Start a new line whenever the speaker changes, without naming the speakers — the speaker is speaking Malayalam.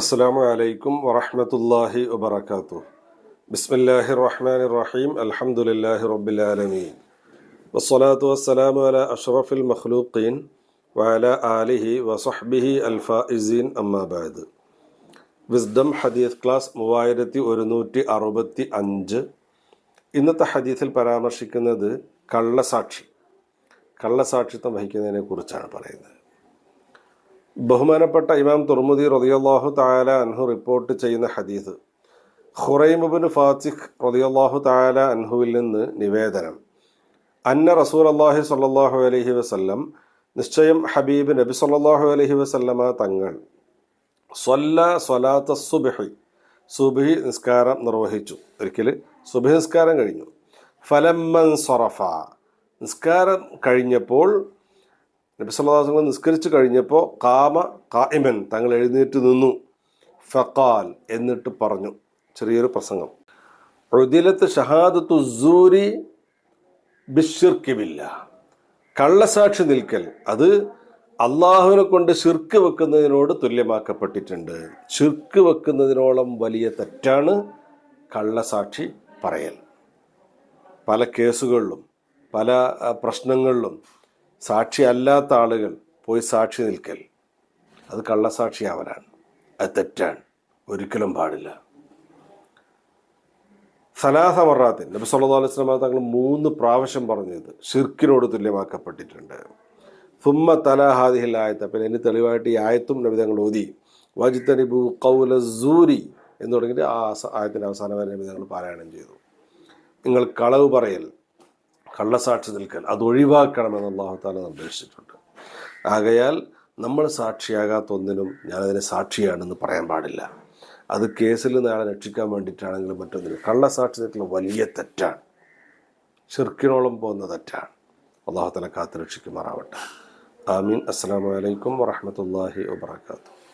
അസ്സാം വലൈക്കും വറഹമത്തല്ലാഹി വബർക്കാത്തു ബിസ്മില്ലാഹി റഹ്മാൻ റഹീം അലഹമുല്ലാഹി റബ്ബിലാലമീൻ വസ്സലാത്തു വസ്സലാമു അല അഷ്റഫുൽ മഖ്ലൂഖീൻ വഅല ആലിഹി വസഹ്ബിഹി അൽഫാഇസീൻ അമ്മാബാദ് വിസ്ഡം ഹദീസ് ക്ലാസ് മൂവായിരത്തി ഒരുന്നൂറ്റി അറുപത്തി അഞ്ച്. ഇന്നത്തെ ഹദീസിൽ പരാമർശിക്കുന്നത് കള്ളസാക്ഷി. കള്ളസാക്ഷിത്വം വഹിക്കുന്നതിനെ കുറിച്ചാണ് പറയുന്നത്. ബഹുമാനപ്പെട്ട ഇമാം തുർമുദി റതിയല്ലാഹു താല അൻഹു റിപ്പോർട്ട് ചെയ്യുന്ന ഹദീസ്. ഖുറൈമുബിൻ ഫാത്തിഖ് റതിയല്ലാഹു താല അൻഹുവിൽ നിന്ന് നിവേദനം. അന്ന റസൂൽ അള്ളാഹി സല്ലാഹു അലഹി വസ്ല്ലം നിശ്ചയം ഹബീബ് നബി സല്ലാഹു അലഹി വസല്ലമ തങ്ങൾ സ്വല്ല സ്വലാത്ത സുബഹി സുബഹി നിസ്കാരം നിർവഹിച്ചു. ഒരിക്കൽ സുബഹി നിസ്കാരം കഴിഞ്ഞു. ഫലമ്മൻ സൊറഫ നിസ്കാരം കഴിഞ്ഞപ്പോൾ നബി സല്ലാഹു നിസ്കരിച്ചു കഴിഞ്ഞപ്പോൾ കാമ കായിമൻ തങ്ങൾ എഴുന്നേറ്റ് നിന്നു. ഫക്കാൽ എന്നിട്ട് പറഞ്ഞു. ചെറിയൊരു പ്രസംഗം. ഉദിലത്ത് ഷഹാദത്തു സൂരി ബിഷിർക്കിമില്ല കള്ളസാക്ഷി നിൽക്കൽ അത് അള്ളാഹുവിനെ കൊണ്ട് ഷിർക്ക് വെക്കുന്നതിനോട് തുല്യമാക്കപ്പെട്ടിട്ടുണ്ട്. ഷിർക്ക് വെക്കുന്നതിനോളം വലിയ തെറ്റാണ് കള്ളസാക്ഷി പറയൽ. പല കേസുകളിലും പല പ്രശ്നങ്ങളിലും സാക്ഷി അല്ലാത്ത ആളുകൾ പോയി സാക്ഷി നിൽക്കൽ. അത് കള്ളസാക്ഷിയാവനാണ്. അത് തെറ്റാണ്. ഒരിക്കലും പാടില്ല. സലാഹ മറാത്തിൻ നബി സല്ലല്ലാഹു അലൈഹി വസല്ലം തങ്ങൾ മൂന്ന് പ്രാവശ്യം പറഞ്ഞത് ഷിർക്കിനോട് തുല്യമാക്കപ്പെട്ടിട്ടുണ്ട്. സുമ്മ തലാഹാദിഹിൽ ആയത്ത് പിന്നെ ഇതിന് തെളിവായിട്ട് ഈ ആയത്തും നബി തങ്ങൾ ഓതി. വജിത്തനിബു കൗല സൂരി എന്ന് തുടങ്ങിയിട്ട് ആ ആയത്തിന്റെ അവസാനം വരെ നബി തങ്ങൾ പാരായണം ചെയ്തു. നിങ്ങൾ കളവ് പറയൽ കള്ളസാക്ഷി നിൽക്കൽ. അത് ഒഴിവാക്കണമെന്ന് അള്ളാഹു താല നിർദ്ദേശിച്ചിട്ടുണ്ട്. ആകയാൽ നമ്മൾ സാക്ഷിയാകാത്ത ഒന്നിനും ഞാനതിനെ സാക്ഷിയാണെന്ന് പറയാൻ പാടില്ല. അത് കേസിൽ അയാളെ രക്ഷിക്കാൻ വേണ്ടിയിട്ടാണെങ്കിലും മറ്റൊന്നിനും. കള്ളസാക്ഷി നിൽക്കുന്ന വലിയ തെറ്റാണ്. ചെറുക്കിനോളം പോകുന്ന തെറ്റാണ്. അള്ളാഹു തല കാത്ത് രക്ഷിക്കുമാറാവട്ടെ ആമീൻ. അസ്സാം വലൈക്കും വറഹമത്തല്ലാഹി വാത്തു